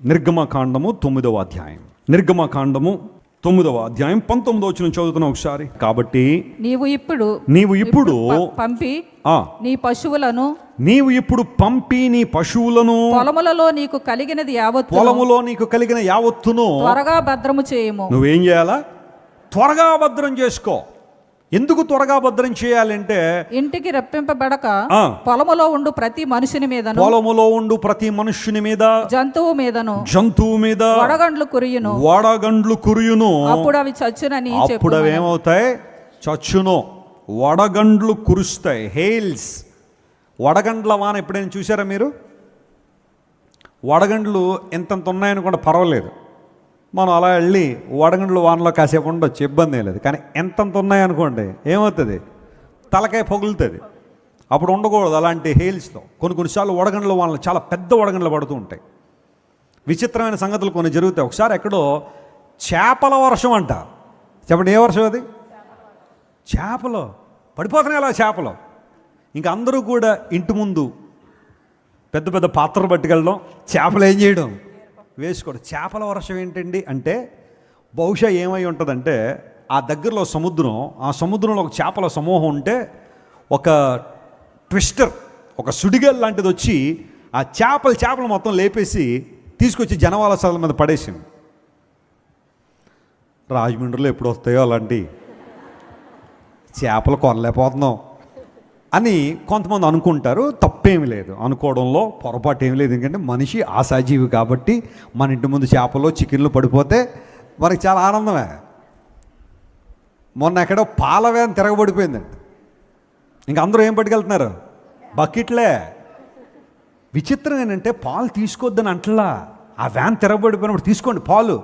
నిర్గమకాండము తొమ్మిదవ అధ్యాయం. నిర్గమకాండము తొమ్మిదవ అధ్యాయం పంతొమ్మిదో వచ్చిన చదువుతున్నా ఒకసారి. కాబట్టి నీవు ఇప్పుడు నీవు ఇప్పుడు పంపి ఆ. నీ పశువులను నీవు ఇప్పుడు పంపి నీ పశువులను పొలములలో నీకు కలిగినది యావత్తు పొలములో నీకు కలిగిన యావత్తును త్వరగా భద్రము చేయము. నువ్వేం చేయాలా? త్వరగా భద్రం చేసుకో. ఎందుకు త్వరగా భద్రం చేయాలంటే ఇంటికి రప్పింపబడక. పొలములో ఉండు ప్రతి మనుషుని మీదను పొలములో ఉండు ప్రతి మనుష్యుని మీద జంతువు మీదను జంతువు మీద వడగండ్లు కురియును. వడగండ్లు కురియును. అప్పుడు అవి చచ్చునని అప్పుడు అవి ఏమవుతాయి చచ్చును. వడగండ్లు కురుస్తాయి. హెయిల్స్ వడగండ్ల వాన ఎప్పుడైనా చూసారా మీరు? వడగండ్లు ఎంతంత ఉన్నాయనుకుంటే పర్వాలేదు. మనం అలా వెళ్ళి వడగండ్లు వానలో కాసేపు ఉండొచ్చు ఇబ్బంది ఏం లేదు. కానీ ఎంతంత ఉన్నాయనుకోండి ఏమవుతుంది? తలకాయ పగులుతుంది. అప్పుడు ఉండకూడదు అలాంటి హెయిల్స్తో కొన్ని కొన్నిసార్లు వడగండ్ల వానలు చాలా పెద్ద వడగండ్లు పడుతూ ఉంటాయి. విచిత్రమైన సంగతులు కొన్ని జరుగుతాయి. ఒకసారి ఎక్కడో చేపల వర్షం అంట. చెప్పండి ఏ వర్షం అది? చేపలు. పడిపోతున్నాయి అలా చేపలు. ఇంకా అందరూ కూడా ఇంటి ముందు పెద్ద పెద్ద పాత్రలు పట్టుకెళ్ళడం చేపలు ఏం చేయడం. వేసుకోడు చేపల వర్షం ఏంటండి అంటే బహుశా ఏమై ఉంటుందంటే ఆ దగ్గరలో సముద్రం ఆ సముద్రంలో ఒక చేపల సమూహం ఉంటే ఒక ట్విస్టర్ ఒక సుడిగల్ లాంటిది వచ్చి ఆ చేపలు చేపలు మొత్తం లేపేసి తీసుకొచ్చి జనవాలసాల మీద పడేసింది. రాజమండ్రిలో ఎప్పుడు వస్తాయో అలాంటి చేపలు కొనలేకపోతున్నాం. అని కొంతమంది అనుకుంటారు తప్పేమి లేదు. అనుకోవడంలో పొరపాటు ఏమి లేదు. ఎందుకంటే మనిషి ఆశాజీవి కాబట్టి మన ఇంటి ముందు చేపలు చికెన్లు పడిపోతే మనకి చాలా ఆనందమే. మొన్న ఎక్కడో పాల వ్యాన్ తిరగబడిపోయిందండి ఇంకా అందరూ ఏం పట్టుకెళ్తున్నారు? బకెట్లే. విచిత్రం ఏంటంటే పాలు తీసుకోవద్దని అంటలా. ఆ వ్యాన్ తిరగబడిపోయినప్పుడు తీసుకోండి పాలు.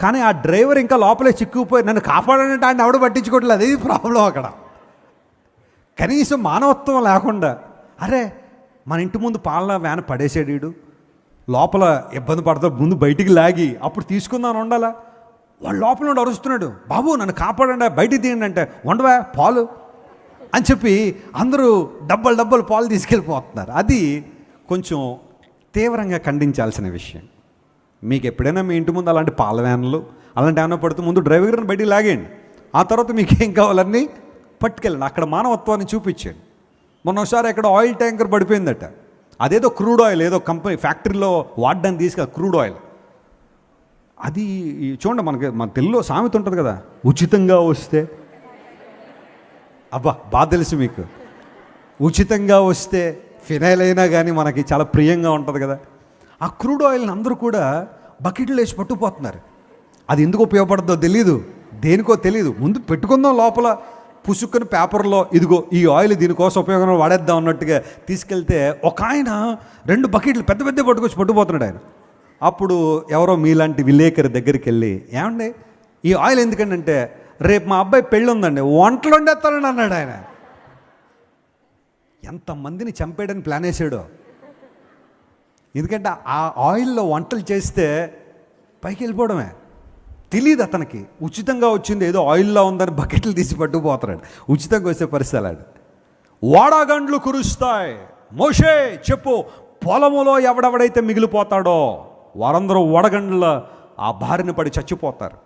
కానీ ఆ డ్రైవర్ ఇంకా లోపలే చిక్కుపోయి నన్ను కాపాడనంటే ఆయన ఎవడు పట్టించుకోవట్లేదు. అది ప్రాబ్లం అక్కడ? కనీసం మానవత్వం లేకుండా అరే మన ఇంటి ముందు పాలన వ్యాన్ పడేసాడు వీడు లోపల ఇబ్బంది పడతా ముందు బయటికి లాగి అప్పుడు తీసుకుందామని ఉండాలా? వాడు లోపల నుండి అరుస్తున్నాడు బాబు నన్ను కాపాడండి బయటికి తీయండి అంటే ఉండవా పాలు? అని చెప్పి అందరూ డబ్బలు డబ్బలు పాలు తీసుకెళ్ళిపోతున్నారు. అది కొంచెం తీవ్రంగా ఖండించాల్సిన విషయం. మీకు ఎప్పుడైనా మీ ఇంటి ముందు అలాంటి పాల వ్యాన్లు అలాంటి ఏమైనా పడుతూ ముందు డ్రైవర్ని బయటికి లాగేయండి. ఆ తర్వాత మీకు ఏం కావాలన్నీ పట్టుకెళ్ళండి. అక్కడ మానవత్వాన్ని చూపించండి. మొన్న ఒకసారి అక్కడ ఆయిల్ ట్యాంకర్ పడిపోయిందట. అదేదో క్రూడ్ ఆయిల్ ఏదో కంపెనీ ఫ్యాక్టరీలో వాడడానికి తీసుకు క్రూడ్ ఆయిల్. అది చూడండి మనకి మన తెలుగులో సామెత ఉంటుంది కదా ఉచితంగా వస్తే. అబ్బా బాగా తెలుసు మీకు. ఉచితంగా వస్తే ఫినైల్ అయినా కానీ మనకి చాలా ప్రియంగా ఉంటుంది కదా. ఆ క్రూడ్ ఆయిల్ని అందరూ కూడా బకెట్లు వేసి పట్టుకుపోతున్నారు. అది ఎందుకు ఉపయోగపడుతుందో తెలియదు దేనికో తెలియదు ముందు పెట్టుకుందాం లోపల. పుసుక్కుని పేపర్లో ఇదిగో ఈ ఆయిల్ దీనికోసం ఉపయోగం వాడేద్దాం అన్నట్టుగా తీసుకెళ్తే ఒక ఆయన రెండు బకెట్లు పెద్ద పెద్ద పట్టుకొచ్చి పట్టుకుపోతున్నాడు ఆయన. అప్పుడు ఎవరో మీలాంటి విలేకరి దగ్గరికి వెళ్ళి ఏమండి ఈ ఆయిల్ ఎందుకంటే రేపు మా అబ్బాయి పెళ్ళి ఉందండి వంటలు వండేస్తానండి అన్నాడు ఆయన. ఎంతమందిని చంపేయడానికి ప్లాన్ వేసాడో ఎందుకంటే ఆ ఆయిల్లో వంటలు చేస్తే పైకి వెళ్ళిపోవడమే. తెలియదు అతనికి. ఉచితంగా వచ్చింది ఏదో ఆయిల్లో ఉందని బకెట్లు తీసి పట్టుకుపోతున్నాడు. ఉచితంగా వచ్చే పరిస్థితి అలాంటి వాడగండ్లు కురుస్తాయి. మోషే చెప్పు పొలములో ఎవడెవడైతే మిగిలిపోతాడో వారందరూ వడగండ్ల ఆ బారిన పడి చచ్చిపోతారు.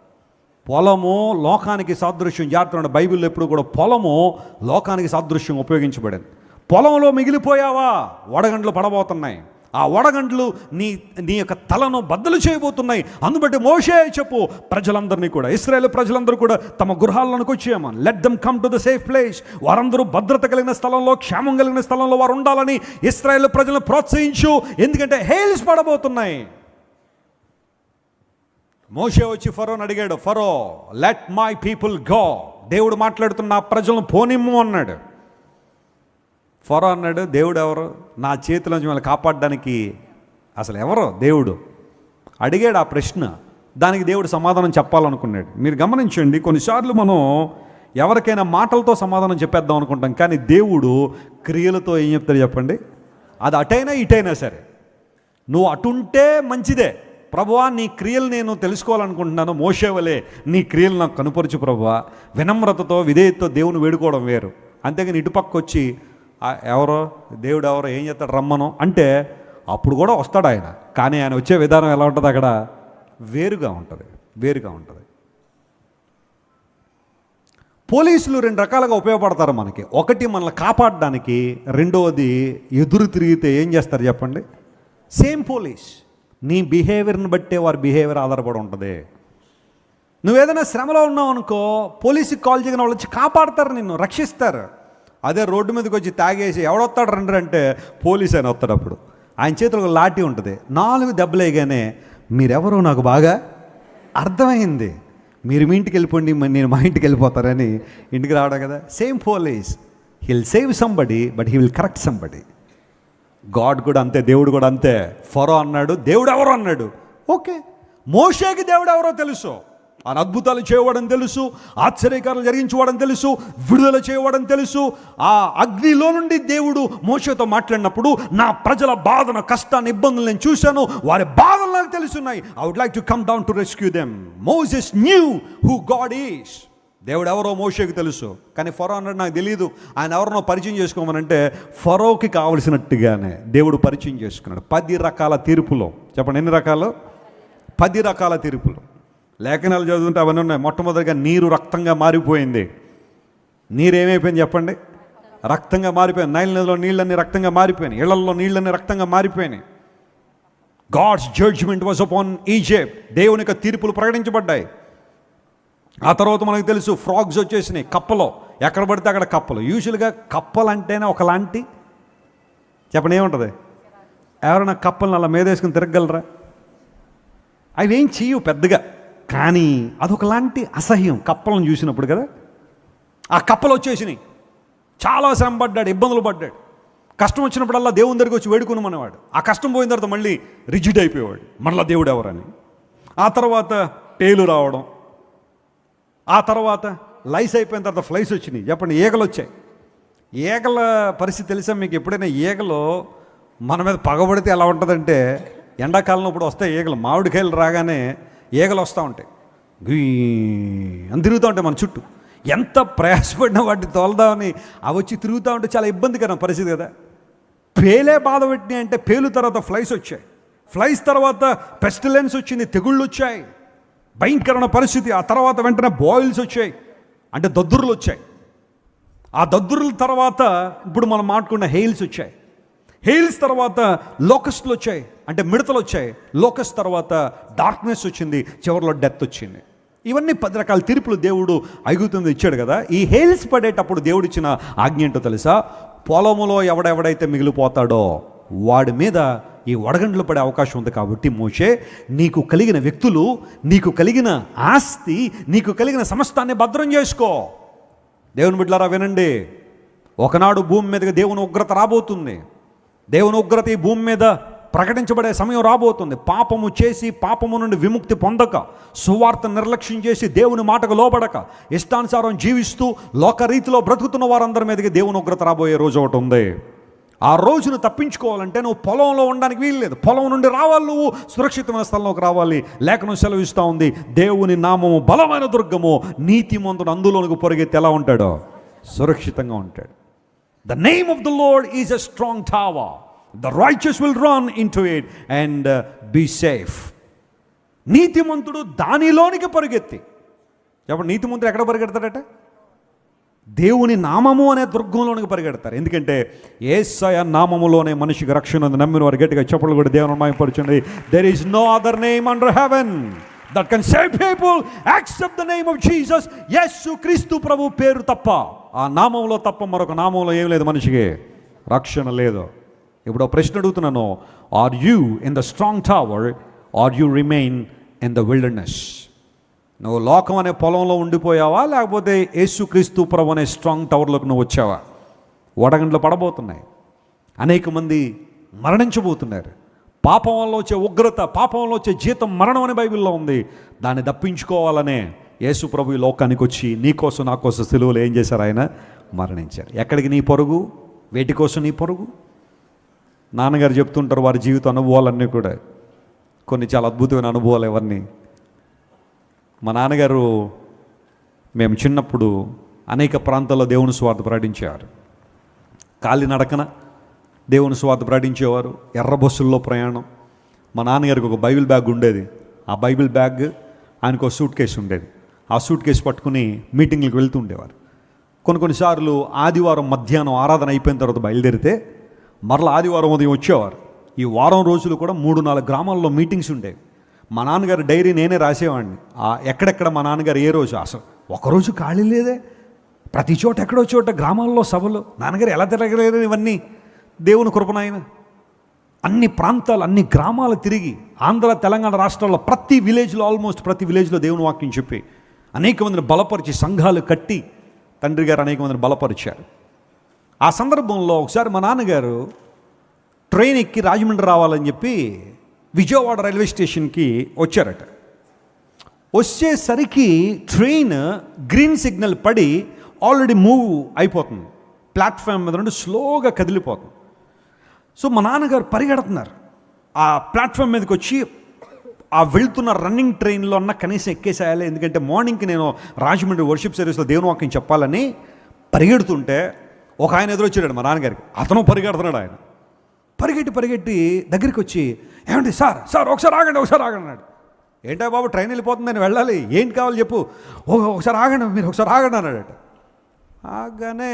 పొలము లోకానికి సాదృశ్యం. జాగ్రత్త బైబిల్లో ఎప్పుడు కూడా పొలము లోకానికి సాదృశ్యం ఉపయోగించబడింది. పొలంలో మిగిలిపోయావా? వడగండ్లు పడబోతున్నాయి. ఆ వడగండ్లు నీ నీ యొక్క తలను బద్దలు చేయబోతున్నాయి. అందుబట్టి మోషే చెప్పు ప్రజలందరినీ కూడా ఇస్రాయేల్ ప్రజలందరూ కూడా తమ గృహాల్లోనికి వచ్చేయమని. Let them come to the safe place వారందరూ భద్రత కలిగిన స్థలంలో క్షేమం కలిగిన స్థలంలో వారు ఉండాలని ఇస్రాయేల్ ప్రజలను ప్రోత్సహించు. ఎందుకంటే హేల్స్ పడబోతున్నాయి. మోషే వచ్చి ఫరోని అడిగాడు ఫరో లెట్ మై పీపుల్ గో దేవుడు మాట్లాడుతున్న ప్రజలను పోనిమ్ము అన్నాడు. ఫరో అన్నాడు దేవుడు ఎవరు? నా చేతిలో నుంచి మిమ్మల్ని కాపాడడానికి అసలు ఎవరు? దేవుడు. అడిగాడు ఆ ప్రశ్న. దానికి దేవుడు సమాధానం చెప్పాలనుకున్నాడు. మీరు గమనించండి కొన్నిసార్లు మనం ఎవరికైనా మాటలతో సమాధానం చెప్పేద్దాం అనుకుంటాం కానీ దేవుడు క్రియలతో ఏం చెప్తాడు చెప్పండి? అది అటైనా ఇటైనా సరే. నువ్వు అటుంటే మంచిదే. ప్రభువా నీ క్రియలు నేను తెలుసుకోవాలనుకుంటున్నాను. మోసేవలే నీ క్రియలు నాకు కనుపరచు ప్రభువా. వినమ్రతతో విధేయతతో దేవుని వేడుకోవడం వేరు. అంతేగాని ఇటుపక్క వచ్చి ఎవరో దేవుడు ఎవరో ఏం చేస్తాడు రమ్మను అంటే అప్పుడు కూడా వస్తాడు ఆయన. కానీ ఆయన వచ్చే విధానం ఎలా ఉంటుంది అక్కడ? వేరుగా ఉంటుంది వేరుగా ఉంటుంది. పోలీసులు రెండు రకాలుగా ఉపయోగపడతారు మనకి. ఒకటి మనల్ని కాపాడడానికి రెండవది ఎదురు తిరిగితే ఏం చేస్తారు చెప్పండి? సేమ్ పోలీస్ నీ బిహేవియర్ని బట్టే వారి బిహేవియర్ ఆధారపడి ఉంటుంది. నువ్వేదైనా శ్రమలో ఉన్నావు అనుకో పోలీసుకి కాల్ చేయగానే వాళ్ళు వచ్చి కాపాడతారు నిన్ను రక్షిస్తారు. అదే రోడ్డు మీదకి వచ్చి తాగేసి ఎవడొస్తాడు రండి అంటే పోలీస్ ఆయన వస్తాడు అప్పుడు ఆయన చేతిలో ఒక లాఠీ ఉంటుంది. నాలుగు దెబ్బలేగానే మీరెవరో నాకు బాగా అర్థమైంది. మీరు మీ ఇంటికి వెళ్ళిపోండి మరి నేను మా ఇంటికి వెళ్ళిపోతారని ఇంటికి రావడం కదా. Same police will save somebody but he will correct somebody God కూడా అంతే దేవుడు కూడా అంతే. ఫరో అన్నాడు దేవుడు ఎవరు అన్నాడు. ఓకే. మోషేకి దేవుడు ఎవరో తెలుసు. ఆయన అద్భుతాలు చేయవడం తెలుసు ఆశ్చర్యకారాలు జరిగించుకోవడం తెలుసు విడుదల చేయవడం తెలుసు. ఆ అగ్నిలో నుండి దేవుడు మోషతో మాట్లాడినప్పుడు నా ప్రజల బాధన కష్టాన్ని ఇబ్బందులు నేను చూశాను వారి బాధలు నాకు తెలుసున్నాయి. I would like to come down to rescue them Moses knew who God is దేవుడు ఎవరో మోషేకి తెలుసు. కానీ ఫరో అన్నాడు నాకు తెలియదు ఆయన ఎవరినో పరిచయం చేసుకోమనంటే ఫరోకి కావలసినట్టుగానే దేవుడు పరిచయం చేసుకున్నాడు. పది రకాల తీర్పులో. చెప్పండి ఎన్ని రకాలు? పది రకాల తీర్పులు. లేఖనాలు చదువుతుంటే అవన్నీ ఉన్నాయి. మొట్టమొదటిగా నీరు రక్తంగా మారిపోయింది. నీరు ఏమైపోయింది చెప్పండి? రక్తంగా మారిపోయింది. నైల్ నదిలో నీళ్ళన్నీ రక్తంగా మారిపోయినాయి. ఇళ్ళలో నీళ్ళన్నీ రక్తంగా మారిపోయినాయి. God's judgment was upon Egypt. దేవుని యొక్క తీర్పులు ప్రకటించబడ్డాయి. ఆ తర్వాత మనకు తెలుసు ఫ్రాగ్స్ వచ్చేసినాయి కప్పలో. ఎక్కడ పడితే అక్కడ కప్పలు. యూజువల్గా కప్పలు అంటేనే ఒకలాంటి చెప్పండి ఏముంటుంది? ఎవరైనా కప్పలను అలా మీదేసుకుని తిరగలరా అవి ఏం చేయవు పెద్దగా. కానీ అదొకలాంటి అసహ్యం కప్పలను చూసినప్పుడు కదా. ఆ కప్పలు వచ్చేసినాయి. చాలా శ్రమ పడ్డాడు ఇబ్బందులు పడ్డాడు. కష్టం వచ్చినప్పుడల్లా దేవుని దగ్గరికి వచ్చి వేడుకున్నామనేవాడు ఆ కష్టం పోయిన తర్వాత మళ్ళీ రిజిడ్ అయిపోయేవాడు. మళ్ళీ దేవుడు ఎవరని. ఆ తర్వాత టేలు రావడం. ఆ తర్వాత లైస్ అయిపోయిన తర్వాత ఫ్లైస్ వచ్చినాయి. చెప్పండి ఈగలు వచ్చాయి. ఈగల పరిస్థితి తెలుసా మీకు? ఎప్పుడైనా ఈగలు మన మీద పగబడితే ఎలా ఉంటుందంటే ఎండాకాలంలో ఇప్పుడు వస్తాయి ఈగలు. మామిడికాయలు రాగానే ఈగలు వస్తూ ఉంటాయి. గుయ్ అని తిరుగుతూ ఉంటాయి మన చుట్టూ. ఎంత ప్రయాసపడినా వాటిని తోలదామని అవి వచ్చి తిరుగుతూ ఉంటే చాలా ఇబ్బందికరం పరిస్థితి కదా. పేలే బాధ పెట్టినాయి అంటే పేలు తర్వాత ఫ్లైస్ వచ్చాయి. ఫ్లైస్ తర్వాత పెస్టిలెన్స్ వచ్చింది తెగుళ్ళు వచ్చాయి. భయంకరమైన పరిస్థితి. ఆ తర్వాత వెంటనే బాయిల్స్ వచ్చాయి. అంటే దద్దుర్లు వచ్చాయి. ఆ దద్దుర్ల తర్వాత ఇప్పుడు మనం మాట్లాడుకున్న హెయిల్స్ వచ్చాయి. హెయిల్స్ తర్వాత లోకస్ట్లు వచ్చాయి అంటే మిడతలు వచ్చాయి లోకస్ తర్వాత డార్క్నెస్ వచ్చింది చివరిలో డెత్ వచ్చింది. ఇవన్నీ పది రకాల తీర్పులు దేవుడు ఐగుతుంది ఇచ్చాడు కదా. ఈ హెయిల్స్ పడేటప్పుడు దేవుడు ఇచ్చిన ఆజ్ఞ ఏంటో తెలుసా? పొలములో ఎవడెవడైతే మిగిలిపోతాడో వాడి మీద ఈ వడగండ్లు పడే అవకాశం ఉంది కాబట్టి మోషే నీకు కలిగిన వ్యక్తులు నీకు కలిగిన ఆస్తి నీకు కలిగిన సమస్తాన్ని భద్రం చేసుకో. దేవుని బిడ్డలారా వినండి. ఒకనాడు భూమి మీదకి దేవుని ఉగ్రత రాబోతుంది. దేవుని ఉగ్రత ఈ భూమి మీద ప్రకటించబడే సమయం రాబోతుంది. పాపము చేసి పాపము నుండి విముక్తి పొందక సువార్త నిర్లక్ష్యం చేసి దేవుని మాటకు లోబడక ఇష్టానుసారం జీవిస్తూ లోక రీతిలో బ్రతుకుతున్న వారందరి మీదకి దేవుని ఉగ్రత రాబోయే రోజు ఒకటి ఉంది. ఆ రోజును తప్పించుకోవాలంటే నువ్వు పొలంలో ఉండడానికి వీల్లేదు. పొలం నుండి రావాలి నువ్వు సురక్షితమైన స్థలంలోకి రావాలి. లేఖనం సెలవిస్తూ ఉంది దేవుని నామము బలమైన దుర్గము నీతి మందుడు అందులోనికి పొరిగెత్తి ఎలా ఉంటాడో? సురక్షితంగా ఉంటాడు. The name of the Lord is a strong tower the righteous will run into it and be safe నీతిమంతుడు దానిలోనికి పరిగెత్తి. చెప్పండి నీతిమంతుడు ఎక్కడ పరిగెడతాడట? దేవుని నామము అనే దుర్గంలోనికి పరిగెడతారు. ఎందుకంటే ఏసయ నామములోనే మనిషికి రక్షణ ఉంది. నమ్మిన వారు గట్టిగా చెప్పలు కూడా దేవుని మాయపరుచుంది there is no other name under heaven that can save people accept the name of Jesus Yesu క్రీస్తు ప్రభు పేరు తప్ప. ఆ నామంలో తప్ప మరొక నామంలో ఏం లేదు మనిషికి. రక్షణ లేదు. ఇప్పుడు ప్రశ్న అడుగుతున్నాను are you in the strong tower are you remain in the wilderness నువ్వు లోకం అనే పొలంలో ఉండిపోయావా? లేకపోతే యేసుక్రీస్తు ప్రభు అనే స్ట్రాంగ్ టవర్లోకి నువ్వు వచ్చావా? వడగండ్లు పడబోతున్నాయి. అనేక మంది మరణించబోతున్నారు. పాపం వల్ల వచ్చే ఉగ్రత పాపం వల్ల వచ్చే జీతం మరణం అనే బైబిల్లో ఉంది. దాన్ని దప్పించుకోవాలనే యేసు ప్రభు ఈ లోకానికి వచ్చి నీ కోసం నా కోసం సెలువులు ఏం చేశారు ఆయన? మరణించారు. ఎక్కడికి నీ పొరుగు? వేటి కోసం నీ పొరుగు? నాన్నగారు చెప్తుంటారు వారి జీవిత అనుభవాలన్నీ కూడా. కొన్ని చాలా అద్భుతమైన అనుభవాలు ఎవరిని? మా నాన్నగారు మేము చిన్నప్పుడు అనేక ప్రాంతాల్లో దేవుని స్వార్థ ప్రకటించేవారు. కాలినడకన దేవుని స్వార్థ ప్రకటించేవారు. ఎర్ర బస్సుల్లో ప్రయాణం. మా నాన్నగారికి ఒక బైబిల్ బ్యాగ్ ఉండేది. ఆ బైబిల్ బ్యాగ్ ఆయనకు ఒక సూట్ కేసు ఉండేది. ఆ సూట్ కేసు పట్టుకుని మీటింగ్లకు వెళ్తూ ఉండేవారు. కొన్ని కొన్నిసార్లు ఆదివారం మధ్యాహ్నం ఆరాధన అయిపోయిన తర్వాత బయలుదేరితే మరలా ఆదివారం ఉదయం వచ్చేవారు. ఈ వారం రోజులు కూడా మూడు నాలుగు గ్రామాల్లో మీటింగ్స్ ఉండేవి. మా నాన్నగారి డైరీ నేనే రాసేవాడిని. ఆ ఎక్కడెక్కడ మా నాన్నగారు ఏ రోజు అసలు ఒకరోజు ఖాళీ లేదే. ప్రతి చోట ఎక్కడో చోట గ్రామాల్లో సభలు. నాన్నగారు ఎలా తిరగలేరు ఇవన్నీ? దేవుని కృపనాయన అన్ని ప్రాంతాలు అన్ని గ్రామాలు తిరిగి ఆంధ్ర తెలంగాణ రాష్ట్రాల్లో ప్రతి విలేజ్లో ఆల్మోస్ట్ ప్రతి విలేజ్లో దేవుని వాక్యం చెప్పి అనేక మందిని బలపరిచి సంఘాలు కట్టి తండ్రి గారు అనేక మందిని బలపరిచారు. ఆ సందర్భంలో ఒకసారి మా నాన్నగారు ట్రైన్ ఎక్కి రాజమండ్రి రావాలని చెప్పి విజయవాడ రైల్వే స్టేషన్కి వచ్చారట. వచ్చేసరికి ట్రైన్ గ్రీన్ సిగ్నల్ పడి ఆల్రెడీ మూవ్ అయిపోతుంది. ప్లాట్ఫామ్ మీద నుండి స్లోగా కదిలిపోతుంది. సో మా నాన్నగారు పరిగెడుతున్నారు. ఆ ప్లాట్ఫామ్ మీదకి వచ్చి ఆ వెళ్తున్న రన్నింగ్ ట్రైన్లో అన్న కనీసం ఎక్కేసేయాలి. ఎందుకంటే మార్నింగ్కి నేను రాజమండ్రి వర్షిప్ సర్వీస్లో దేవుని వాక్యం చెప్పాలని పరిగెడుతుంటే ఒక ఆయన ఎదురొచ్చాడు మా నాన్నగారికి. అతను పరిగెడుతున్నాడు ఆయన. పరిగెట్టి పరిగెట్టి దగ్గరికి వచ్చి ఏమండి సార్ సార్ ఒకసారి ఆగండి ఒకసారి ఆగండి అన్నాడు. ఏంటా బాబు ట్రైన్ వెళ్ళిపోతుందని వెళ్ళాలి. ఏంటి కావాలి చెప్పు. ఓ ఒకసారి ఆగండి మీరు ఒకసారి ఆగండి అన్నాడట. ఆగానే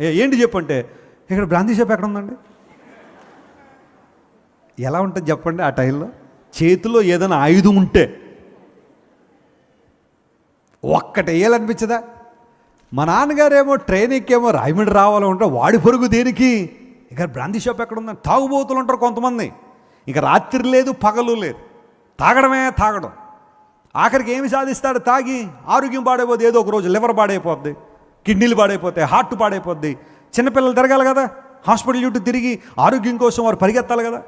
"ఏ, ఏంటి చెప్పు అంటే ఇక్కడ బ్రాంతి షాప్ ఎక్కడ ఉందండి? ఎలా ఉంటుంది చెప్పండి ఆ టైంలో? చేతిలో ఏదైనా ఆయుధం ఉంటే ఒక్కటి వేయాలనిపించదా? మా నాన్నగారేమో ట్రైన్ ఎక్కేమో రాయమండ్రి రావాలో ఉంటే వాడి పొరుగు దేనికి? ఇక బ్రాంతి షాప్ ఎక్కడ ఉందని తాగుబోతులు ఉంటారు కొంతమంది. ఇక రాత్రి లేదు పగలు లేదు. తాగడమే తాగడం. ఆఖరికి ఏమి సాధిస్తాడు? తాగి ఆరోగ్యం పాడైపోద్ది ఏదో ఒక రోజు లివర్ పాడైపోద్ది కిడ్నీలు పాడైపోతాయి హార్ట్ పాడైపోద్ది. చిన్నపిల్లలు తిరగాలి కదా? హాస్పిటల్ చుట్టూ తిరిగి ఆరోగ్యం కోసం వారు పరిగెత్తాలి కదా?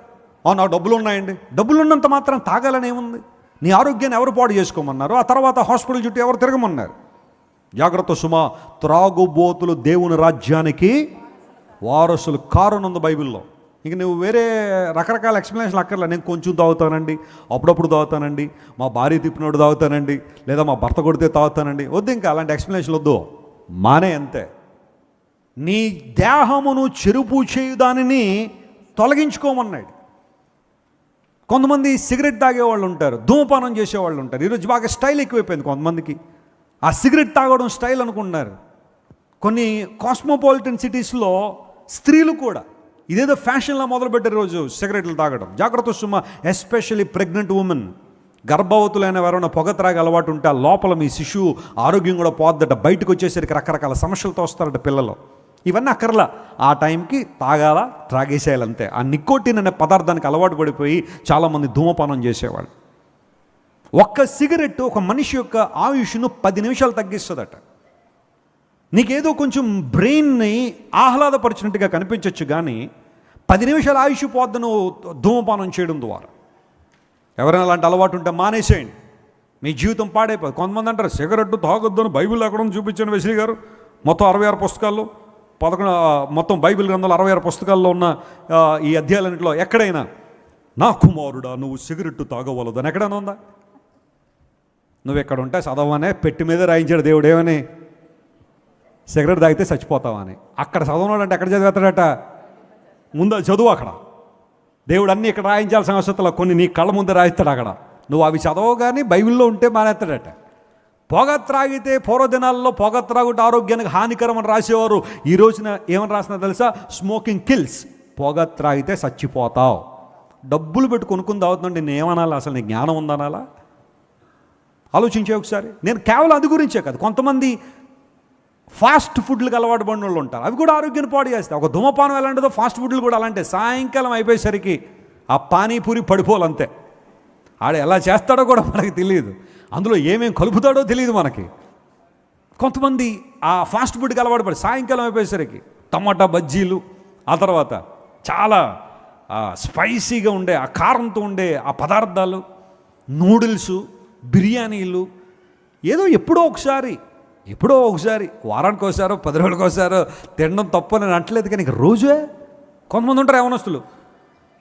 ఆ డబ్బులు ఉన్నాయండి డబ్బులు ఉన్నంత మాత్రం తాగాలని ఏముంది? నీ ఆరోగ్యాన్ని ఎవరు పాడు చేసుకోమన్నారు? ఆ తర్వాత హాస్పిటల్ చుట్టూ ఎవరు తిరగమన్నారు? జాగ్రత్త సుమా త్రాగుబోతులు దేవుని రాజ్యానికి వారసులు కారునుంది బైబిల్లో. ఇంక నువ్వు వేరే రకరకాల ఎక్స్ప్లెనేషన్లు అక్కర్లే. నేను కొంచెం తాగుతానండి అప్పుడప్పుడు తాగుతానండి మా భార్య తిప్పినోడు తాగుతానండి లేదా మా భర్త కొడితే తాగుతానండి. వద్దు ఇంకా అలాంటి ఎక్స్ప్లెనేషన్లు వద్దు. మానే అంతే. నీ దేహమును చెరుపు చేయు దానిని తొలగించుకోమన్నాడు. కొంతమంది సిగరెట్ తాగేవాళ్ళు ఉంటారు ధూమపానం చేసేవాళ్ళు ఉంటారు. ఈరోజు బాగా స్టైల్ ఎక్కువైపోయింది కొంతమందికి. ఆ సిగరెట్ తాగడం స్టైల్ అనుకుంటున్నారు. కొన్ని కాస్మోపాలిటన్ సిటీస్లో స్త్రీలు కూడా ఇదేదో ఫ్యాషన్లా మొదలుపెట్టారు రోజు సిగరెట్లు తాగడం. జాగ్రత్త సుమ ఎస్పెషల్లీ ప్రెగ్నెంట్ ఉమెన్. గర్భవతులైన ఎవరైనా పొగ త్రాగే అలవాటు ఉంటే ఆ లోపల మీ శిశువు ఆరోగ్యం కూడా పోద్దట బయటకు వచ్చేసరికి రకరకాల సమస్యలతో వస్తారట పిల్లలు. ఇవన్నీ అక్కర్లా. ఆ టైంకి తాగాల త్రాగేసేయాలి అంతే ఆ నికోటిన్ అనే పదార్థానికి అలవాటు పడిపోయి చాలామంది ధూమపానం చేసేవాళ్ళు. ఒక్క సిగరెట్ ఒక మనిషి యొక్క ఆయుష్ను పది నిమిషాలు తగ్గిస్తుందట. నీకేదో కొంచెం బ్రెయిన్ని ఆహ్లాదపరిచినట్టుగా కనిపించవచ్చు కానీ పది నిమిషాలు ఆయుష్ పోద్దు నువ్వు ధూమపానం చేయడం ద్వారా. ఎవరైనా అలాంటి అలవాటు ఉంటే మానేసేయండి. మీ జీవితం పాడైపోదు. కొంతమంది అంటారు సిగరెట్ తాగొద్దు అని బైబిల్ ఎక్కడ చూపించాను వెసిలి గారు. మొత్తం అరవై ఆరు పుస్తకాల్లో పదకొండు మొత్తం బైబిల్ గ్రంథాలు అరవై ఆరు పుస్తకాల్లో ఉన్న ఈ అధ్యాయాలన్నింటిలో ఎక్కడైనా నా కుమారుడా నువ్వు సిగరెట్ తాగవలదు అని ఎక్కడైనా ఉందా? నువ్వు ఎక్కడ ఉంటే చదవనే పెట్టి మీద రాయించాడు దేవుడు ఏమని? సిగరెట్ తాగితే చచ్చిపోతావని అక్కడ చదవనాడు అంటే ఎక్కడ చదివేస్తాడట? ముందు చదువు అక్కడ. దేవుడు అన్ని ఇక్కడ రాయించాల్సిన అవసరం కొన్ని నీ కళ్ళ ముందు రాయిస్తాడు అక్కడ. నువ్వు అవి చదవగానే బైబిల్లో ఉంటే మానేస్తాడట. పొగ త్రాగితే పూర్వదినాల్లో పొగ త్రాగుట ఆరోగ్యానికి హానికరం అని రాసేవారు. ఈ రోజున ఏమని రాసినా తెలుసా? స్మోకింగ్ కిల్స్ పొగ త్రాగితే చచ్చిపోతావు. డబ్బులు పెట్టి కొనుక్కుని తాగుతుంటే నేను ఏమనాలి అసలు నీ జ్ఞానం ఉందనాలా ఆలోచించే ఒకసారి. నేను కేవలం అది గురించే కాదు. కొంతమంది ఫాస్ట్ ఫుడ్లకు అలవాటు పడిన వాళ్ళు ఉంటారు. అవి కూడా ఆరోగ్యాన్ని పాడు చేస్తాయి. ఒక ధూమపానం ఎలాంటిదో ఫాస్ట్ ఫుడ్లు కూడా అలాంటి సాయంకాలం అయిపోయేసరికి ఆ పానీపూరి పడిపోవాలంతే. ఆడ ఎలా చేస్తాడో కూడా మనకి తెలియదు. అందులో ఏమేం కలుపుతాడో తెలియదు మనకి. కొంతమంది ఆ ఫాస్ట్ ఫుడ్కి అలవాటు పడి సాయంకాలం అయిపోయేసరికి టమాటా బజ్జీలు ఆ తర్వాత చాలా స్పైసీగా ఉండే ఆ కారంతో ఉండే ఆ పదార్థాలు నూడిల్స్ బిర్యానీలు ఏదో ఎప్పుడో ఒకసారి ఎప్పుడో ఒకసారి వారానికి ఒకసారో పది రోజులకు ఒకసారో తినడం తప్పు అని నేను అంటలేదు కానీ ఇక రోజే కొంతమంది ఉంటారు యవనస్తులు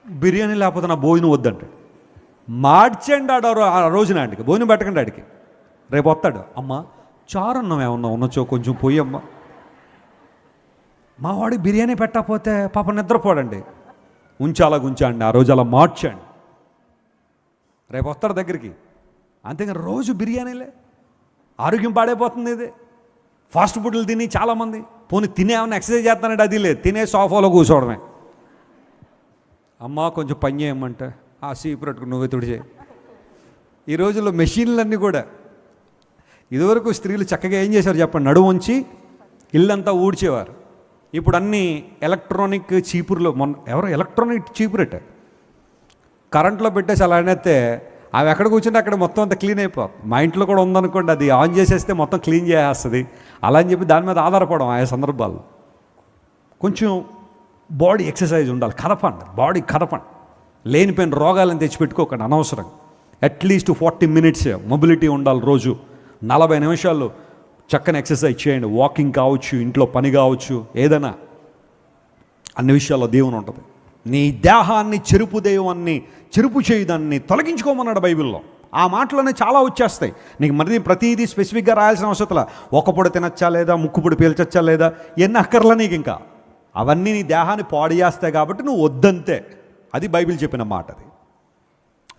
బిర్యానీ లేకపోతే నా భోజనం వద్దంటే మార్చండి ఆడ ఆ రోజున ఆడికి భోజనం పెట్టకండి ఆడికి. రేపు వస్తాడు. అమ్మ చారన్నం ఏమన్నా ఉన్నచో కొంచెం పోయి అమ్మ. మా బిర్యానీ పెట్టకపోతే పాప నిద్రపోడండి. ఉంచాలా ఉంచండి ఆ రోజు అలా మార్చండి. రేపు వస్తాడు దగ్గరికి. అంతేకాని రోజు బిర్యానీలే. ఆరోగ్యం పాడైపోతుంది ఇది. ఫాస్ట్ ఫుడ్లు తిని చాలామంది. పోనీ తినే ఎక్సర్సైజ్ చేస్తానంటే అది లేదు. తినే సోఫాలో కూర్చోవడమే. అమ్మ కొంచెం పని చేయమంటే. ఆ సీపు పట్టుకుని నువ్వే తుడిచే. ఈ రోజుల్లో మెషిన్లన్నీ కూడా. ఇదివరకు స్త్రీలు చక్కగా ఏం చేశారు చెప్పండి? నడుము ఉంచి ఇల్లంతా ఊడ్చేవారు. ఇప్పుడు అన్ని ఎలక్ట్రానిక్ చీపురులో మొన్న ఎవరో? ఎలక్ట్రానిక్ చీపురట. కరెంట్లో పెట్టేసి అలా అనేస్తే అవి ఎక్కడ కూర్చుంటే అక్కడ మొత్తం అంతా క్లీన్ అయిపోతుంది మా ఇంట్లో కూడా ఉందనుకోండి అది ఆన్ చేసేస్తే మొత్తం క్లీన్ చేసేస్తుంది. అలా అని చెప్పి దాని మీద ఆధారపడడం ఆయా సందర్భాల్లో. కొంచెం బాడీ ఎక్సర్సైజ్ ఉండాలి. కదపండి బాడీ కదపండి లేనిపోయిన రోగాలను తెచ్చిపెట్టుకోకండి అనవసరం. అట్లీస్ట్ ఫార్టీ మినిట్స్ మొబిలిటీ ఉండాలి రోజు. నలభై నిమిషాలు చక్కని ఎక్సర్సైజ్ చేయండి. వాకింగ్ కావచ్చు ఇంట్లో పని కావచ్చు ఏదైనా. అన్ని విషయాల్లో దేవుని ఉంటుంది. నీ దేహాన్ని చెరుపు దేవాన్ని చెరుపు చేయదాన్ని తొలగించుకోమన్నాడు బైబిల్లో. ఆ మాటలోనే చాలా వచ్చేస్తాయి. నీకు మరి ప్రతిదీ స్పెసిఫిక్గా రాయాల్సిన అవసరంలా ఒక పొడి తినచ్చా లేదా? ముక్కు పొడి పీల్చచ్చా లేదా? ఎన్ని అక్కర్లా నీకు ఇంకా? అవన్నీ నీ దేహాన్ని పాడు చేస్తాయి కాబట్టి నువ్వు వద్దంతే. అది బైబిల్ చెప్పిన మాట అది.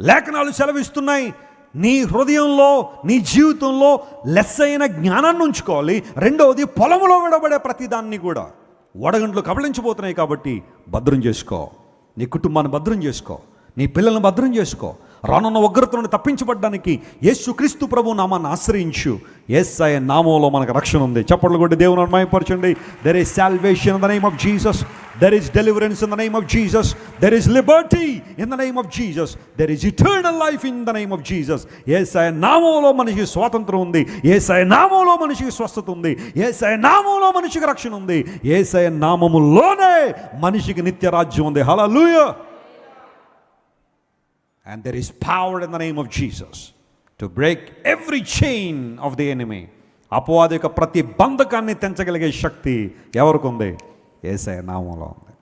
లేఖనాలు సెలవిస్తున్నాయి. నీ హృదయంలో నీ జీవితంలో లెస్ అయిన జ్ఞానాన్ని ఉంచుకోవాలి. రెండవది పొలంలో విడబడే ప్రతిదాన్ని కూడా. వడగంట్లు కబళించిపోతున్నాయి కాబట్టి భద్రం చేసుకో. నీ కుటుంబాన్ని భద్రం చేసుకో. నీ పిల్లల్ని భద్రం చేసుకో. రానున్న ఉగ్రత నుండి తప్పించబడ్డానికి యేసు క్రీస్తు ప్రభు నామాన్ని ఆశ్రయించు. ఎస్ ఐ నామంలో మనకు రక్షణ ఉంది. చప్పట్లు కొట్టి దేవుని అన్మాయపరచండి there is salvation in the name of Jesus there is deliverance in the name of Jesus there is liberty in the name of Jesus there is eternal life in the name of Jesus ఏసాయ నామంలో మనిషికి స్వాతంత్రం ఉంది. ఏసాయ నామంలో మనిషికి స్వస్థత ఉంది. ఏసాయ నామంలో మనిషికి రక్షణ ఉంది. ఏసాయ నామములోనే మనిషికి నిత్య రాజ్యం ఉంది. Hallelujah and there is powered in the name of Jesus to break every chain of the enemy అపవాది యొక్క ప్రతి బంధకాన్ని తెంచగలిగే శక్తి ఎవరికి ఉంది ఏసఐ నామంలో ఉంది.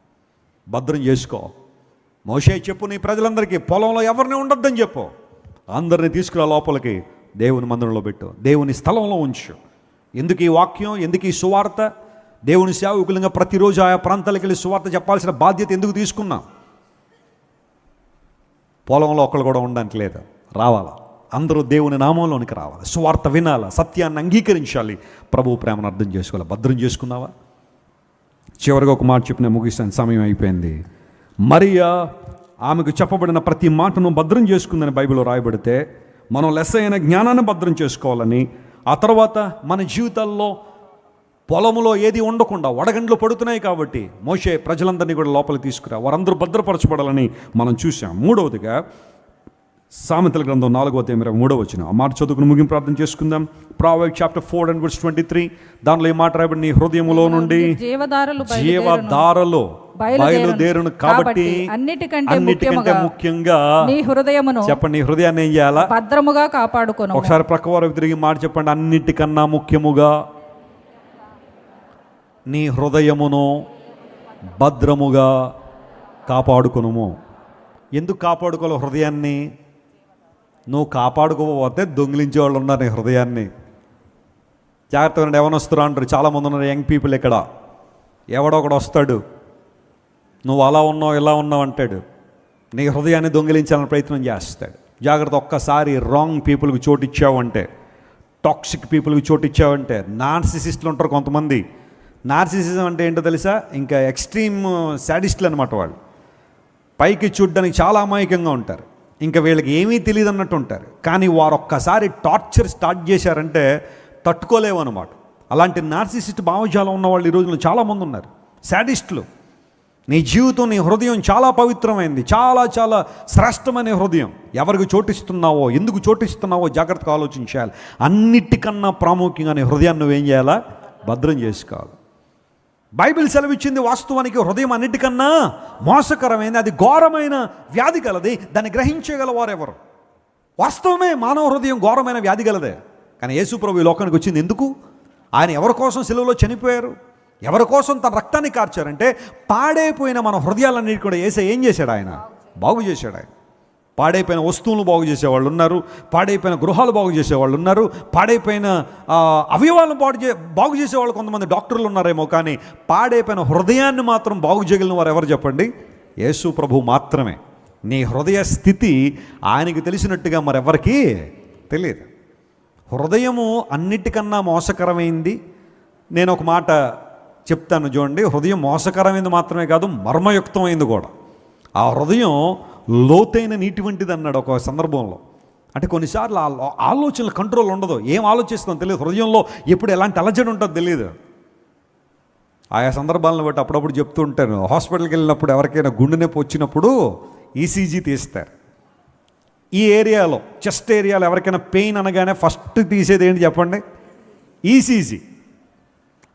భద్రం చేసుకో. మోసే చెప్పు నీ ప్రజలందరికీ పొలంలో ఎవరిని ఉండొద్దని చెప్పు. అందరిని తీసుకురా లోపలికి. దేవుని మందిరంలో పెట్టు. దేవుని స్థలంలో ఉంచు. ఎందుకు ఈ వాక్యం? ఎందుకు ఈ సువార్త? దేవుని సేవకులంగా ప్రతిరోజు ఆయా ప్రాంతాలకు వెళ్ళి సువార్త చెప్పాల్సిన బాధ్యత ఎందుకు తీసుకున్నాం? పొలంలో ఒకళ్ళు కూడా ఉండడానికి లేదు? రావాలా? అందరూ దేవుని నామంలోనికి రావాలి. స్వార్థ వినాలా సత్యాన్ని అంగీకరించాలి. ప్రభు ప్రేమను అర్థం చేసుకోవాలి? భద్రం చేసుకున్నావా? చివరిగా ఒక మాట చెప్పిన ముగిస్తాను. సమయం అయిపోయింది. మరియా ఆమెకు చెప్పబడిన ప్రతి మాటను భద్రం చేసుకుందని బైబిల్లో రాయబడితే మనం లెస్ అయిన జ్ఞానాన్ని భద్రం చేసుకోవాలని ఆ తర్వాత మన జీవితాల్లో పొలములో ఏది ఉండకుండా వడగండ్లు పడుతున్నాయి కాబట్టి మోషే ప్రజలందరినీ కూడా లోపలికి తీసుకురా. వారందరూ భద్రపరచబడాలని మనం చూసాం మూడవదిగా సామెతల గ్రంథం నాలుగవ తేమిర మూడవ వచ్చిన. ఆ మాట చదువుకుని ముగింపు ప్రార్థన చేసుకుందాం. Proverbs chapter four and verse twenty three దానిలో ఈ మాట రాయబడి నీ హృదయములో నుండి జీవదారులు. జీవధారలో బయలుదేరును. కాబట్టి అన్నిటికంటే ముఖ్యంగా నీ హృదయమును చెప్పండి నీ హృదయాన్ని ఏం చేయాలా? భద్రముగా కాపాడుకొను. ఒకసారి ప్రక్క వారు తిరిగి మాట చెప్పండి అన్నిటికన్నా ముఖ్యముగా నీ హృదయమును భద్రముగా కాపాడుకునుము. ఎందుకు కాపాడుకోవాలి హృదయాన్ని? నువ్వు కాపాడుకోకపోతే దొంగిలించే వాళ్ళు ఉన్నారు నీ హృదయాన్ని. జాగ్రత్తగా ఎవరు వస్తారు అంటారు. చాలామంది ఉన్నారు యంగ్ పీపుల్ ఇక్కడ. ఎవడో ఒకడు వస్తాడు. నువ్వు అలా ఉన్నావు ఇలా ఉన్నావు అంటాడు. నీ హృదయాన్ని దొంగిలించాలని ప్రయత్నం చేస్తాడు. జాగ్రత్త ఒక్కసారి రాంగ్ పీపుల్కి చోటు ఇచ్చావంటే టాక్సిక్ పీపుల్కి చోటు ఇచ్చావంటే నార్సిసిస్టులు ఉంటారు కొంతమంది. నార్సిసిజం అంటే ఏంటో తెలుసా? ఇంకా ఎక్స్ట్రీమ్ శాడిస్టులు అనమాట వాళ్ళు. పైకి చూడ్డానికి చాలా అమాయకంగా ఉంటారు. ఇంకా వీళ్ళకి ఏమీ తెలియదు అన్నట్టు ఉంటారు కానీ వారు ఒక్కసారి టార్చర్ స్టార్ట్ చేశారంటే తట్టుకోలేవు అనమాట అలాంటి నార్సిసిస్ట్ భావజాలం ఉన్న వాళ్ళు ఈ రోజుల్లో చాలామంది ఉన్నారు శాడిస్టులు. నీ జీవితం నీ హృదయం చాలా పవిత్రమైంది. చాలా చాలా శ్రేష్టమైన హృదయం. ఎవరికి చోటిస్తున్నావో ఎందుకు చోటిస్తున్నావో జాగ్రత్తగా ఆలోచించాలి. అన్నిటికన్నా ప్రాముఖ్యంగా నీ హృదయాన్ని నువ్వేం చేయాలా? భద్రం చేసుకోవాలి. బైబిల్ సెలవిచ్చింది వాస్తవానికి హృదయం అన్నిటికన్నా మోసకరమైనది అది ఘోరమైన వ్యాధి కలది దాన్ని గ్రహించగల వారెవరు వాస్తవమే మానవ హృదయం ఘోరమైన వ్యాధి గలదే. కానీ యేసుప్రభు ఈ లోకానికి వచ్చింది ఎందుకు? ఆయన ఎవరి కోసం సెలవులో చనిపోయారు? ఎవరి కోసం తన రక్తాన్ని కార్చారంటే పాడైపోయిన మన హృదయాలన్నిటి కూడా వేసే ఏం చేశాడు ఆయన? బాగు చేశాడు ఆయన. పాడైపోయిన వస్తువులు బాగు చేసేవాళ్ళు ఉన్నారు పాడైపోయిన గృహాలు బాగు చేసేవాళ్ళు ఉన్నారు పాడైపోయిన అవయవాలను బాగు చే బాగు చేసేవాళ్ళు కొంతమంది డాక్టర్లు ఉన్నారేమో కానీ పాడైపోయిన హృదయాన్ని మాత్రం బాగు చేయగలిగిన వారు ఎవరు చెప్పండి? యేసు ప్రభు మాత్రమే. నీ హృదయ స్థితి ఆయనకి తెలిసినట్టుగా మరెవరికి తెలియదు. హృదయము అన్నిటికన్నా మోసకరమైంది. నేను ఒక మాట చెప్తాను చూడండి హృదయం మోసకరమైంది మాత్రమే కాదు మర్మయుక్తమైంది కూడా. ఆ హృదయం లోతైన నీటి వంటిది అన్నాడు ఒక సందర్భంలో. అంటే కొన్నిసార్లు ఆ ఆలోచనల కంట్రోల్ ఉండదు. ఏం ఆలోచిస్తుందో తెలియదు. హృదయంలో ఎప్పుడు ఎలాంటి అలజడి ఉంటుందో తెలియదు. ఆయా సందర్భాలను బట్టి అప్పుడప్పుడు చెప్తూ ఉంటాను. హాస్పిటల్కి వెళ్ళినప్పుడు ఎవరికైనా గుండె నొప్పి వచ్చినప్పుడు ఈసీజీ తీస్తారు. ఈ ఏరియాలో చెస్ట్ ఏరియాలో ఎవరికైనా పెయిన్ అనగానే ఫస్ట్ తీసేది ఏంటి చెప్పండి? ఈసీజీ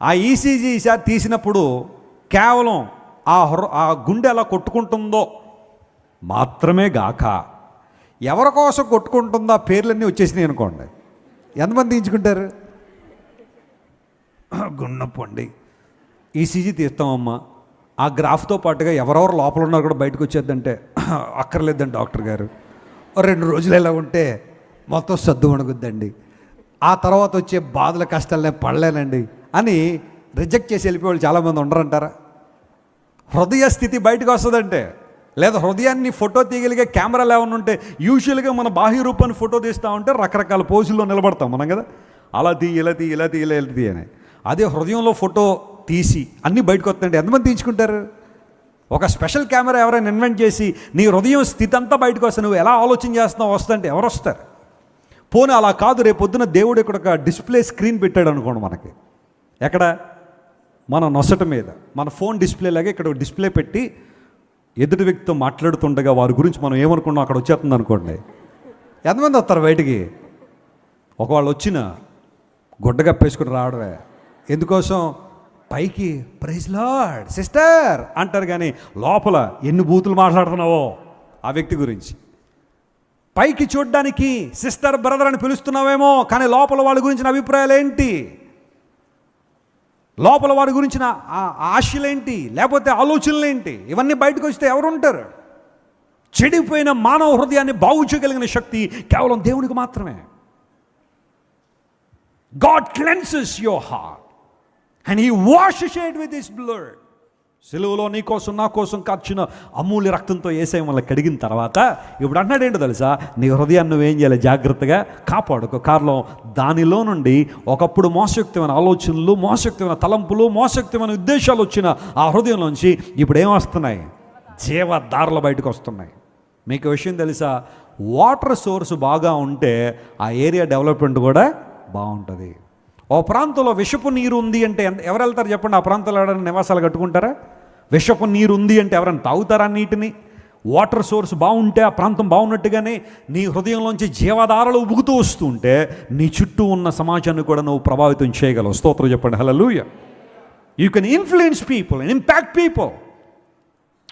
ఆ ఈసీజీ ఈసారి తీసినప్పుడు కేవలం ఆ హృ ఆ గుండె ఎలా కొట్టుకుంటుందో మాత్రమే గాక. ఎవరి కోసం కొట్టుకుంటుందో ఆ పేర్లన్నీ వచ్చేసినాయి అనుకోండి. ఎంతమంది తీయించుకుంటారు? గున్నప్పండి ఈసీజీ తీస్తామమ్మా. ఆ గ్రాఫ్తో పాటుగా ఎవరెవరు లోపల ఉన్నారు కూడా బయటకు వచ్చేద్దంటే అక్కర్లేదండి డాక్టర్ గారు. రెండు రోజులు ఇలా ఉంటే మొత్తం సద్దు వణుకుద్దండి. ఆ తర్వాత వచ్చే బాధల కష్టాలు నేను పడలేనండి అని రిజెక్ట్ చేసి వెళ్ళిపోయేవాళ్ళు చాలామంది ఉండరంటారా? హృదయ స్థితి బయటకు వస్తుందంటే. లేదా హృదయాన్ని ఫోటో తీయగలిగే కెమెరాలు ఏమైనా ఉంటే యూజువల్గా మన బాహ్య రూపాన్ని ఫోటో తీస్తూ ఉంటే రకరకాల పోజుల్లో నిలబడతాం మనం కదా? అలా తీ ఇలా తీ ఇలా తీ ఇలా ఇలా తీ అని. అదే హృదయంలో ఫోటో తీసి అన్నీ బయటకు వస్తాయండి ఎంతమంది తీయించుకుంటారు? ఒక స్పెషల్ కెమెరా ఎవరైనా ఇన్వెంట్ చేసి నీ హృదయం స్థితి అంతా బయటకు వస్తా నువ్వు ఎలా ఆలోచన చేస్తున్నావు వస్తుంటే ఎవరు వస్తారు? పోనీ అలా కాదు రేపు పొద్దున దేవుడు ఇక్కడ ఒక డిస్ప్లే స్క్రీన్ పెట్టాడు అనుకోండి మనకి. ఎక్కడ? మన నొసట మీద. మన ఫోన్ డిస్ప్లే లాగా ఇక్కడ డిస్ప్లే పెట్టి ఎదుటి వ్యక్తితో మాట్లాడుతుండగా వారి గురించి మనం ఏమనుకున్నాం? అక్కడ వచ్చేస్తుంది అనుకోండి. ఎంతమంది వస్తారు బయటికి? ఒకవాళ్ళు వచ్చిన గుడ్డ కప్పేసుకుని రావడమే. ఎందుకోసం? పైకి ప్రైజ్ లాడ్ సిస్టర్ అంటారు కానీ లోపల ఎన్ని బూతులు మాట్లాడుతున్నావో ఆ వ్యక్తి గురించి. పైకి చూడ్డానికి సిస్టర్ బ్రదర్ అని పిలుస్తున్నావేమో కానీ లోపల వాళ్ళ గురించిన అభిప్రాయాలు ఏంటి లోపల వారి గురించిన ఆశలేంటి? లేకపోతే ఆలోచనలు ఏంటి ఇవన్నీ బయటకు వస్తే ఎవరు ఉంటారు చెడిపోయిన మానవ హృదయాన్ని బాగు చేయగలిగిన శక్తి కేవలం దేవునికి మాత్రమే. God cleanses your heart and he wash shed with this blood సెలువులో నీ కోసం నా కోసం కాచిన అమూల్య రక్తంతో వేసే మనల్ని కడిగిన తర్వాత ఇప్పుడు అంటున్నాడు ఏంటో తెలుసా? నీ హృదయాన్ని నువ్వేం చేయాలి? జాగ్రత్తగా కాపాడుకో. కారణం దానిలో నుండి ఒకప్పుడు మోసయుక్తమైన ఆలోచనలు మోసయుక్తమైన తలంపులు మోసయుక్తమైన ఉద్దేశాలు వచ్చిన ఆ హృదయంలోంచి ఇప్పుడు ఏం వస్తున్నాయి? జీవధారలు బయటకు వస్తున్నాయి. మీకు విషయం తెలుసా? వాటర్ సోర్స్ బాగా ఉంటే ఆ ఏరియా డెవలప్మెంట్ కూడా బాగుంటుంది. ఓ ప్రాంతంలో విషపు నీరు ఉంది అంటే ఎవరు వెళ్తారు చెప్పండి? ఆ ప్రాంతంలో ఎవరైనా నివాసాలు కట్టుకుంటారా? విషపు నీరు ఉంది అంటే ఎవరైనా తాగుతారా నీటిని? వాటర్ సోర్స్ బాగుంటే ఆ ప్రాంతం బాగున్నట్టుగానే నీ హృదయంలోంచి జీవధారలు ఉబుకుతూ వస్తూ ఉంటే నీ చుట్టూ ఉన్న సమాజాన్ని కూడా నువ్వు ప్రభావితం చేయగలవు. స్తోత్రం చెప్పండి. Hallelujah you can influence people and impact people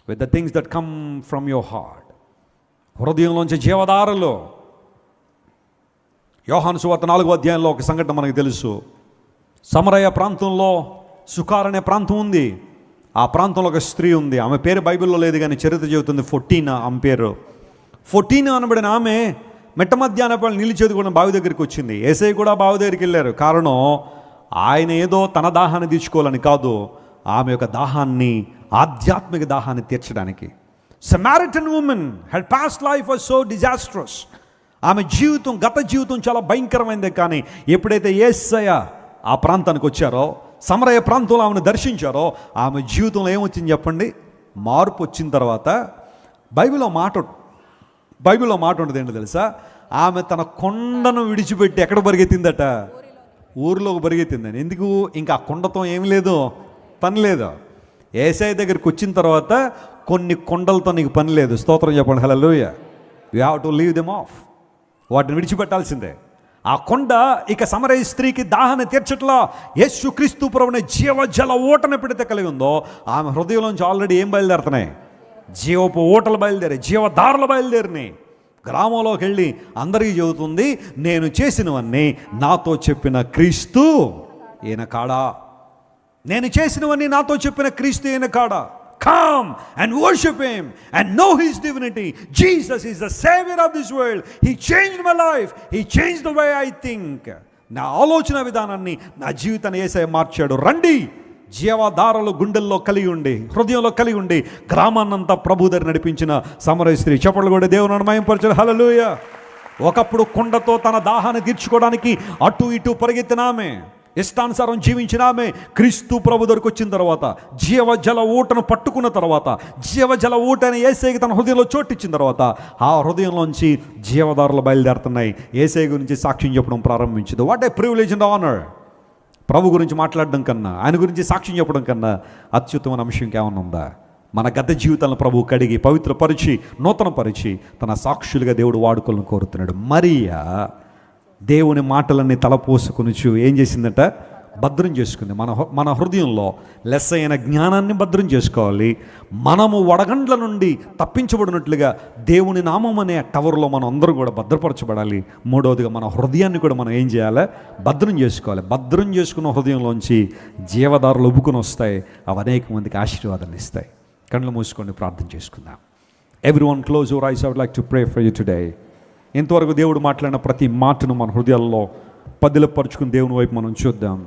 with the things that come from your heart హృదయంలోంచి జీవధారలు. యోహాను సువార్త నాలుగో అధ్యాయంలో ఒక సంఘటన మనకు తెలుసు. సమరయ ప్రాంతంలో సుకార్ అనే ప్రాంతం ఉంది. ఆ ప్రాంతంలో ఒక స్త్రీ ఉంది. ఆమె పేరు బైబిల్లో లేదు కానీ చరిత్ర చెబుతుంది. ఫొర్టీన్ ఆమె పేరు. ఫొర్టీన్ అనబడిన ఆమె మెట్ట మధ్యాహ్న నిలిచేది కూడా బావి దగ్గరికి వచ్చింది. ఏసై కూడా బావి దగ్గరికి వెళ్ళారు. కారణం ఆయన ఏదో తన దాహాన్ని తీర్చుకోవాలని కాదు ఆమె యొక్క దాహాన్ని ఆధ్యాత్మిక దాహాన్ని తీర్చడానికి. Samaritan women had past life was so disastrous ఆమె జీవితం గత జీవితం చాలా భయంకరమైందే. కానీ ఎప్పుడైతే ఏసయ ఆ ప్రాంతానికి వచ్చారో సమరయ ప్రాంతంలో ఆమెను దర్శించారో ఆమె జీవితంలో ఏమొచ్చింది చెప్పండి? మార్పు వచ్చిన తర్వాత బైబిల్లో మాట బైబిల్లో మాట ఉండదు ఏంటో తెలుసా? ఆమె తన కొండను విడిచిపెట్టి ఎక్కడ పరిగెత్తిందట? ఊరిలోకి పరిగెత్తిందని. ఎందుకు? ఇంకా ఆ కొండతో ఏం లేదు పని లేదు. ఏసఐ దగ్గరికి వచ్చిన తర్వాత కొన్ని కొండలతో నీకు పని లేదు. స్తోత్రం చెప్పండి. Hallelujah you have to leave them off వాటిని విడిచిపెట్టాల్సిందే. ఆ కొండ ఇక సమరయ స్త్రీకి దాహన తీర్చట్లా యేసు క్రీస్తు ప్రభుని జీవ జల ఓటను ఎప్పుడైతే కలిగి ఉందో ఆమె హృదయంలోంచి ఆల్రెడీ ఏం బయలుదేరుతున్నాయి జీవపు ఓటలు బయలుదేరాయి జీవదారులు బయలుదేరినాయి గ్రామంలోకి వెళ్ళి అందరికీ చెబుతుంది నేను చేసినవన్నీ నాతో చెప్పిన క్రీస్తు ఈయన కాడా? నేను చేసినవన్నీ నాతో చెప్పిన క్రీస్తు ఈయన కాడా? Come and worship Him and know His divinity. Jesus is the Savior of this world. He changed my life. He changed the way I think. నా ఆలోచన విధానాన్ని నా జీవితాన్ని ఏసై మార్చాడు రండి జీవధారలు గుండెల్లో కలిగి ఉండి హృదయంలో కలిగి ఉండి గ్రామాన్నంతా ప్రభుదరి నడిపించిన సమరయ స్త్రీ చెప్పలు కూడా దేవుని మయంపరచాడు హలలుయ ఒకప్పుడు కుండతో తన దాహాన్ని తీర్చుకోవడానికి అటు ఇటు పరిగెత్తినామే ఇష్టానుసారం జీవించినామే. క్రీస్తు ప్రభు దగ్గరకు వచ్చిన తర్వాత జీవజల ఊటను పట్టుకున్న తర్వాత జీవజల ఊటని ఏసేగి తన హృదయంలో చోటిచ్చిన తర్వాత ఆ హృదయంలోంచి జీవదారులు బయలుదేరుతున్నాయి. ఏసై గురించి సాక్ష్యం చెప్పడం ప్రారంభించింది. What a privilege and honour ప్రభు గురించి మాట్లాడడం కన్నా ఆయన గురించి సాక్ష్యం చెప్పడం కన్నా అత్యుత్తమైన అంశం ఇంకేమన్నా ఉందా? మన గత జీవితాలను ప్రభు కడిగి పవిత్రపరిచి నూతనపరిచి తన సాక్షులుగా దేవుడు వాడుకోవాలని కోరుతున్నాడు. మరియా దేవుని మాటలన్నీ తలపోసుకొనుచు ఏం చేసిందట? భద్రం చేసుకుంది. మన మన హృదయంలో లెస్ అయిన జ్ఞానాన్ని భద్రం చేసుకోవాలి. మనము వడగండ్ల నుండి తప్పించబడినట్లుగా దేవుని నామం అనే టవర్లో మనం అందరూ కూడా భద్రపరచబడాలి. మూడవదిగా మన హృదయాన్ని కూడా మనం ఏం చేయాలి? భద్రం చేసుకోవాలి. భద్రం చేసుకున్న హృదయంలోంచి జీవదారులు ఉబ్బుకుని వస్తాయి. అవి అనేక మందికి ఆశీర్వాదాన్ని ఇస్తాయి. కళ్ళు మూసుకొని ప్రార్థన చేసుకుందాం. Everyone close your eyes would like to pray for you today ఇంతవరకు దేవుడు మాట్లాడిన ప్రతి మాటను మన హృదయాల్లో పదిలపరుచుకుని దేవుని వైపు మనం చూద్దాం.